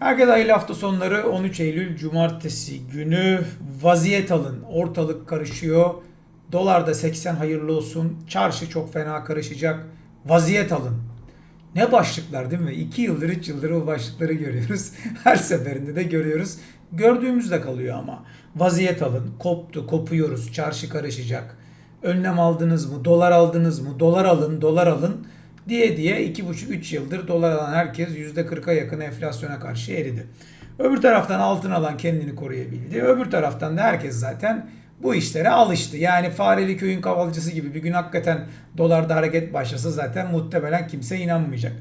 Herkese hayırlı hafta sonları 13 Eylül Cumartesi günü vaziyet alın. Ortalık karışıyor. Dolar da 80 hayırlı olsun. Çarşı çok fena karışacak. Vaziyet alın. Ne başlıklar değil mi? 2 yıldır 3 yıldır o başlıkları görüyoruz. Her seferinde de görüyoruz. Gördüğümüzde kalıyor ama. Vaziyet alın. Koptu, kopuyoruz. Çarşı karışacak. Önlem aldınız mı? Dolar aldınız mı? Dolar alın, dolar alın diye diye 2,5-3 yıldır dolar alan herkes %40'a yakın enflasyona karşı eridi. Öbür taraftan altın alan kendini koruyabildi. Öbür taraftan da herkes zaten bu işlere alıştı. Yani fareli köyün kavalcısı gibi bir gün hakikaten dolarda hareket başlasa zaten muhtemelen kimse inanmayacak.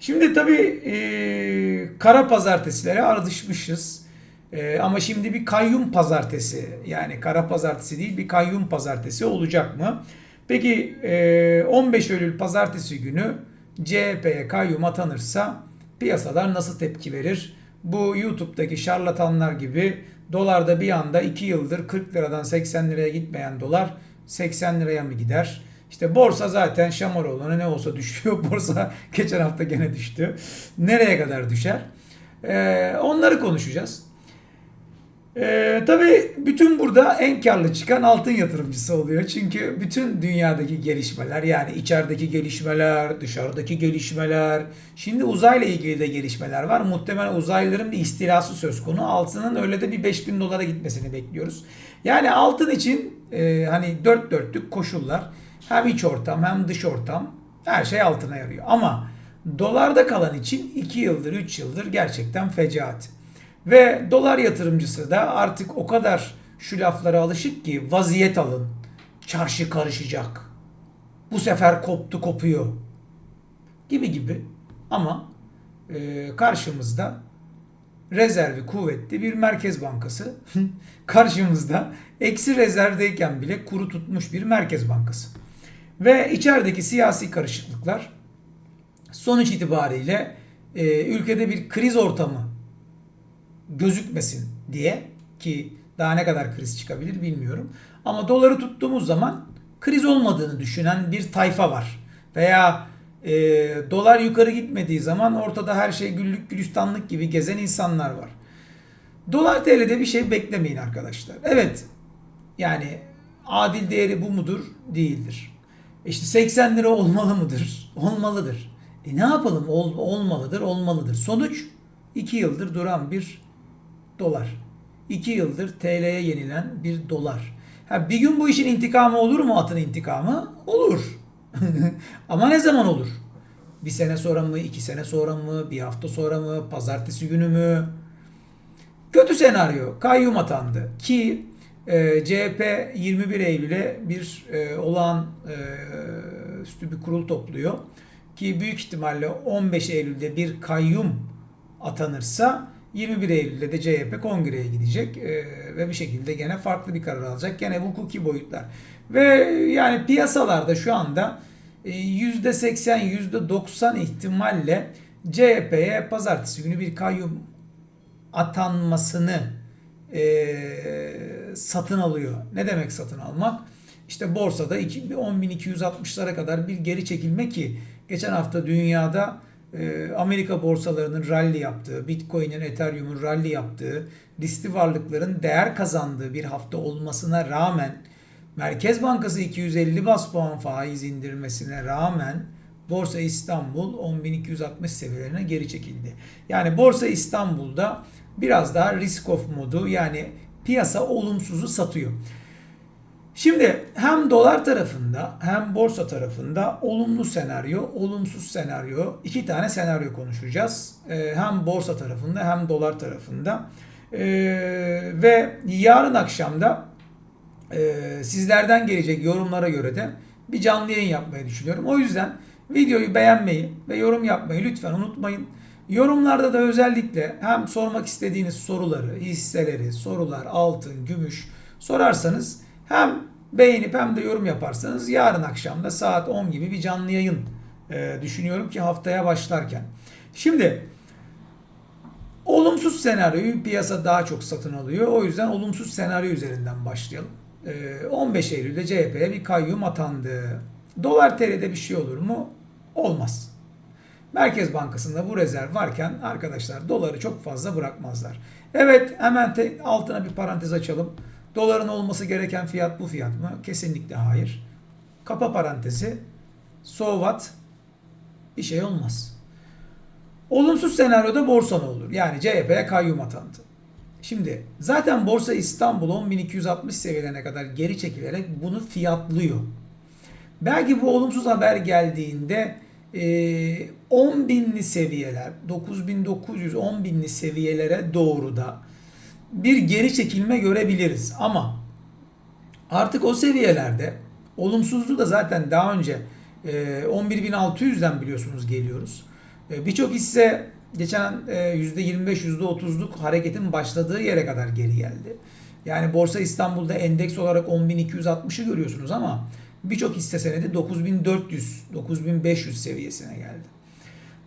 Şimdi tabii e, kara pazartesilere alışmışız. E, ama şimdi bir kayyum pazartesi yani kara pazartesi değil bir kayyum pazartesi olacak mı? Peki e, 15 Eylül pazartesi günü CHP'ye kayyum atanırsa piyasalar nasıl tepki verir? Bu YouTube'daki şarlatanlar gibi dolarda bir anda 2 yıldır 40 liradan 80 liraya gitmeyen dolar 80 liraya mı gider? İşte borsa zaten Şamaroğlu'na ne olsa düşüyor. Borsa geçen hafta gene düştü. Nereye kadar düşer? Ee, onları konuşacağız. Ee, tabii bütün burada en karlı çıkan altın yatırımcısı oluyor. Çünkü bütün dünyadaki gelişmeler yani içerideki gelişmeler, dışarıdaki gelişmeler, şimdi uzayla ilgili de gelişmeler var. Muhtemelen uzaylıların bir istilası söz konu. Altının öyle de bir 5000 dolara gitmesini bekliyoruz. Yani altın için e, hani dört dörtlük koşullar hem iç ortam hem dış ortam her şey altına yarıyor. Ama dolarda kalan için 2 yıldır 3 yıldır gerçekten fecaat. Ve dolar yatırımcısı da artık o kadar şu laflara alışık ki vaziyet alın. Çarşı karışacak. Bu sefer koptu kopuyor. Gibi gibi. Ama e, karşımızda rezervi kuvvetli bir merkez bankası. karşımızda eksi rezervdeyken bile kuru tutmuş bir merkez bankası. Ve içerideki siyasi karışıklıklar sonuç itibariyle e, ülkede bir kriz ortamı gözükmesin diye ki daha ne kadar kriz çıkabilir bilmiyorum. Ama doları tuttuğumuz zaman kriz olmadığını düşünen bir tayfa var. Veya e, dolar yukarı gitmediği zaman ortada her şey güllük gülistanlık gibi gezen insanlar var. Dolar TL'de bir şey beklemeyin arkadaşlar. Evet yani adil değeri bu mudur? Değildir. İşte 80 lira olmalı mıdır? Olmalıdır. E ne yapalım? Ol, olmalıdır, olmalıdır. Sonuç 2 yıldır duran bir dolar. 2 yıldır TL'ye yenilen bir dolar. Ha, bir gün bu işin intikamı olur mu atın intikamı? Olur. Ama ne zaman olur? Bir sene sonra mı, iki sene sonra mı, bir hafta sonra mı, pazartesi günü mü? Kötü senaryo. Kayyum atandı. Ki e, CHP 21 Eylül'e bir e, olağan e, üstü bir kurul topluyor. Ki büyük ihtimalle 15 Eylül'de bir kayyum atanırsa 21 Eylül'de de CHP kongreye gidecek e, ve bir şekilde gene farklı bir karar alacak. Gene hukuki boyutlar. Ve yani piyasalarda şu anda e, %80 %90 ihtimalle CHP'ye pazartesi günü bir kayyum atanmasını e, satın alıyor. Ne demek satın almak? İşte borsada 10.260'lara kadar bir geri çekilme ki geçen hafta dünyada Amerika borsalarının rally yaptığı, Bitcoin'in, Ethereum'un rally yaptığı, listi varlıkların değer kazandığı bir hafta olmasına rağmen Merkez Bankası 250 bas puan faiz indirmesine rağmen Borsa İstanbul 10.260 seviyelerine geri çekildi. Yani Borsa İstanbul'da biraz daha risk off modu yani piyasa olumsuzu satıyor. Şimdi hem dolar tarafında hem borsa tarafında olumlu senaryo, olumsuz senaryo iki tane senaryo konuşacağız. Ee, hem borsa tarafında hem dolar tarafında. Ee, ve yarın akşamda e, sizlerden gelecek yorumlara göre de bir canlı yayın yapmayı düşünüyorum. O yüzden videoyu beğenmeyi ve yorum yapmayı lütfen unutmayın. Yorumlarda da özellikle hem sormak istediğiniz soruları, hisseleri, sorular, altın, gümüş sorarsanız hem beğenip hem de yorum yaparsanız yarın akşam da saat 10 gibi bir canlı yayın e, düşünüyorum ki haftaya başlarken. Şimdi olumsuz senaryoyu piyasa daha çok satın alıyor. O yüzden olumsuz senaryo üzerinden başlayalım. E, 15 Eylül'de CHP'ye bir kayyum atandı. Dolar TL'de bir şey olur mu? Olmaz. Merkez Bankası'nda bu rezerv varken arkadaşlar doları çok fazla bırakmazlar. Evet hemen te- altına bir parantez açalım. Doların olması gereken fiyat bu fiyat mı? Kesinlikle hayır. Kapa parantezi. So what? Bir şey olmaz. Olumsuz senaryoda borsa ne olur? Yani CHP'ye kayyum atandı. Şimdi zaten Borsa İstanbul 10.260 seviyelerine kadar geri çekilerek bunu fiyatlıyor. Belki bu olumsuz haber geldiğinde e, 10.000'li seviyeler, 9.900 10.000'li seviyelere doğru da bir geri çekilme görebiliriz. Ama artık o seviyelerde olumsuzluğu da zaten daha önce e, 11.600'den biliyorsunuz geliyoruz. E, Birçok hisse geçen e, %25 %30'luk hareketin başladığı yere kadar geri geldi. Yani Borsa İstanbul'da endeks olarak 10.260'ı görüyorsunuz ama birçok hisse senedi 9400 9500 seviyesine geldi.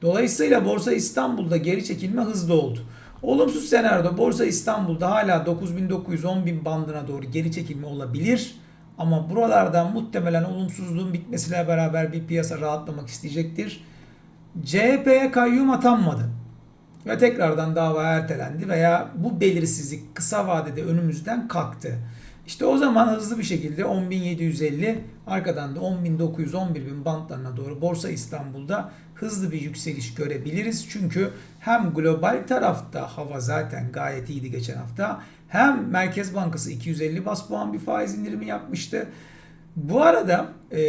Dolayısıyla Borsa İstanbul'da geri çekilme hızlı oldu. Olumsuz senaryoda Borsa İstanbul'da hala 9900 10000 bandına doğru geri çekilme olabilir. Ama buralardan muhtemelen olumsuzluğun bitmesiyle beraber bir piyasa rahatlamak isteyecektir. CHP'ye kayyum atanmadı ve tekrardan dava ertelendi veya bu belirsizlik kısa vadede önümüzden kalktı. İşte o zaman hızlı bir şekilde 10.750 arkadan da 10.900 11.000 bantlarına doğru Borsa İstanbul'da hızlı bir yükseliş görebiliriz. Çünkü hem global tarafta hava zaten gayet iyiydi geçen hafta hem Merkez Bankası 250 bas puan bir faiz indirimi yapmıştı. Bu arada e,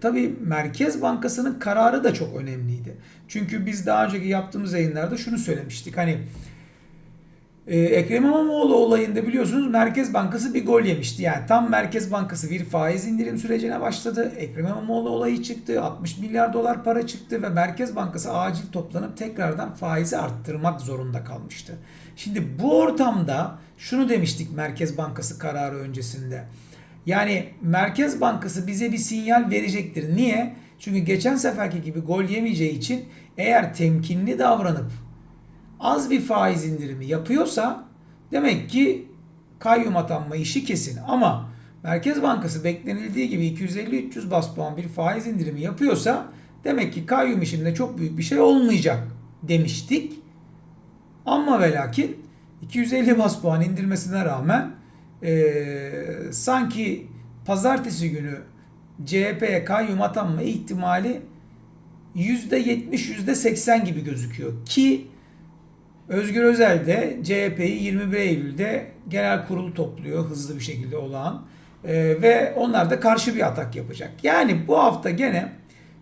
tabii Merkez Bankası'nın kararı da çok önemliydi. Çünkü biz daha önceki yaptığımız yayınlarda şunu söylemiştik. Hani e, Ekrem İmamoğlu olayında biliyorsunuz Merkez Bankası bir gol yemişti. Yani tam Merkez Bankası bir faiz indirim sürecine başladı. Ekrem İmamoğlu olayı çıktı. 60 milyar dolar para çıktı ve Merkez Bankası acil toplanıp tekrardan faizi arttırmak zorunda kalmıştı. Şimdi bu ortamda şunu demiştik Merkez Bankası kararı öncesinde. Yani Merkez Bankası bize bir sinyal verecektir. Niye? Çünkü geçen seferki gibi gol yemeyeceği için eğer temkinli davranıp az bir faiz indirimi yapıyorsa demek ki kayyum atanma işi kesin. Ama Merkez Bankası beklenildiği gibi 250-300 bas puan bir faiz indirimi yapıyorsa demek ki kayyum işinde çok büyük bir şey olmayacak demiştik. Ama ve lakin 250 bas puan indirmesine rağmen e, sanki pazartesi günü CHP'ye kayyum atanma ihtimali %70 %80 gibi gözüküyor. Ki Özgür Özel de CHP'yi 21 Eylül'de genel kurulu topluyor hızlı bir şekilde olağan. E, ve onlar da karşı bir atak yapacak. Yani bu hafta gene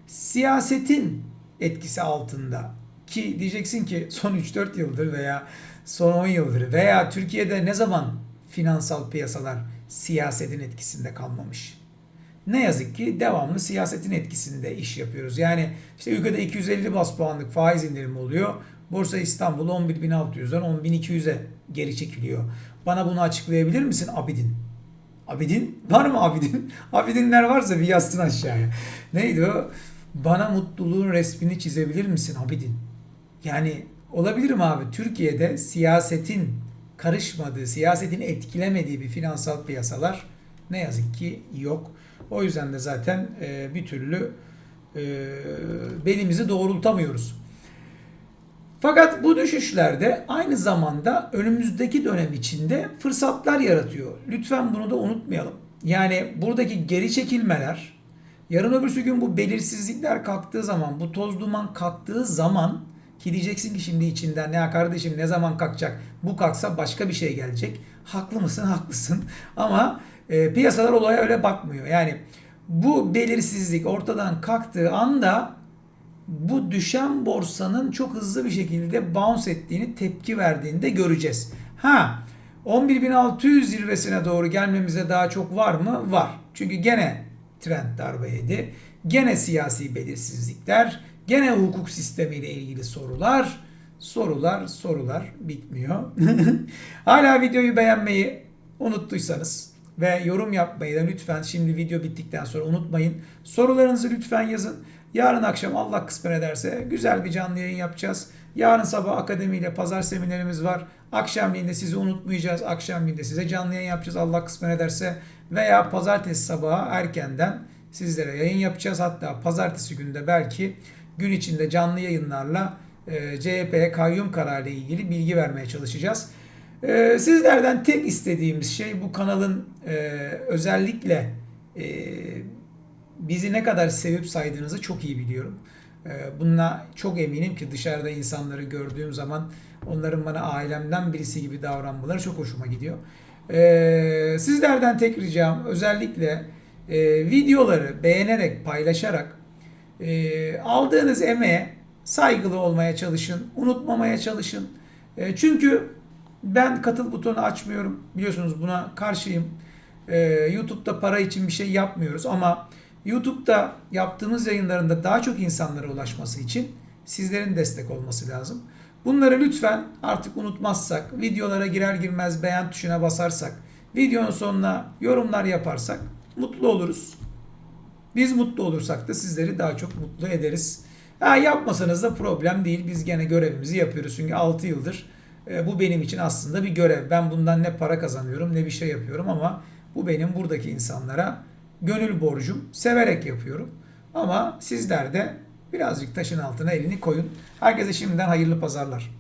siyasetin etkisi altında ki diyeceksin ki son 3-4 yıldır veya son 10 yıldır veya Türkiye'de ne zaman finansal piyasalar siyasetin etkisinde kalmamış. Ne yazık ki devamlı siyasetin etkisinde iş yapıyoruz. Yani işte ülkede 250 bas puanlık faiz indirimi oluyor. Borsa İstanbul 11.600'den 10.200'e geri çekiliyor. Bana bunu açıklayabilir misin Abidin? Abidin? Var mı Abidin? Abidinler varsa bir yazsın aşağıya. Neydi o? Bana mutluluğun resmini çizebilir misin Abidin? Yani olabilir mi abi? Türkiye'de siyasetin karışmadığı, siyasetin etkilemediği bir finansal piyasalar ne yazık ki yok. O yüzden de zaten e, bir türlü e, belimizi doğrultamıyoruz. Fakat bu düşüşlerde aynı zamanda önümüzdeki dönem içinde fırsatlar yaratıyor. Lütfen bunu da unutmayalım. Yani buradaki geri çekilmeler, yarın öbürsü gün bu belirsizlikler kalktığı zaman, bu toz duman kalktığı zaman ki diyeceksin ki şimdi içinden ne kardeşim ne zaman kalkacak? Bu kalksa başka bir şey gelecek. Haklı mısın? Haklısın. Ama e, piyasalar olaya öyle bakmıyor. Yani bu belirsizlik ortadan kalktığı anda bu düşen borsanın çok hızlı bir şekilde bounce ettiğini, tepki verdiğini de göreceğiz. Ha 11.600 zirvesine doğru gelmemize daha çok var mı? Var. Çünkü gene trend darbe yedi. Gene siyasi belirsizlikler, gene hukuk sistemiyle ilgili sorular, sorular, sorular bitmiyor. Hala videoyu beğenmeyi unuttuysanız ve yorum yapmayı da lütfen şimdi video bittikten sonra unutmayın. Sorularınızı lütfen yazın. Yarın akşam Allah kısmet ederse güzel bir canlı yayın yapacağız. Yarın sabah akademiyle pazar seminerimiz var. Akşamleyin de sizi unutmayacağız. Akşamleyin de size canlı yayın yapacağız Allah kısmet ederse. Veya pazartesi sabahı erkenden sizlere yayın yapacağız. Hatta pazartesi günde belki gün içinde canlı yayınlarla e, CHP kayyum kararı ile ilgili bilgi vermeye çalışacağız. E, sizlerden tek istediğimiz şey bu kanalın e, özellikle e, bizi ne kadar sevip saydığınızı çok iyi biliyorum. E, bununla çok eminim ki dışarıda insanları gördüğüm zaman onların bana ailemden birisi gibi davranmaları çok hoşuma gidiyor. E, sizlerden tek ricam özellikle e, videoları beğenerek, paylaşarak e, aldığınız emeğe saygılı olmaya çalışın, unutmamaya çalışın. E, çünkü ben katıl butonu açmıyorum. Biliyorsunuz buna karşıyım. E, YouTube'da para için bir şey yapmıyoruz ama YouTube'da yaptığımız yayınlarında daha çok insanlara ulaşması için sizlerin destek olması lazım. Bunları lütfen artık unutmazsak, videolara girer girmez beğen tuşuna basarsak, videonun sonuna yorumlar yaparsak mutlu oluruz. Biz mutlu olursak da sizleri daha çok mutlu ederiz. Ha, yapmasanız da problem değil. Biz gene görevimizi yapıyoruz. Çünkü 6 yıldır e, bu benim için aslında bir görev. Ben bundan ne para kazanıyorum ne bir şey yapıyorum ama bu benim buradaki insanlara gönül borcum. Severek yapıyorum. Ama sizler de birazcık taşın altına elini koyun. Herkese şimdiden hayırlı pazarlar.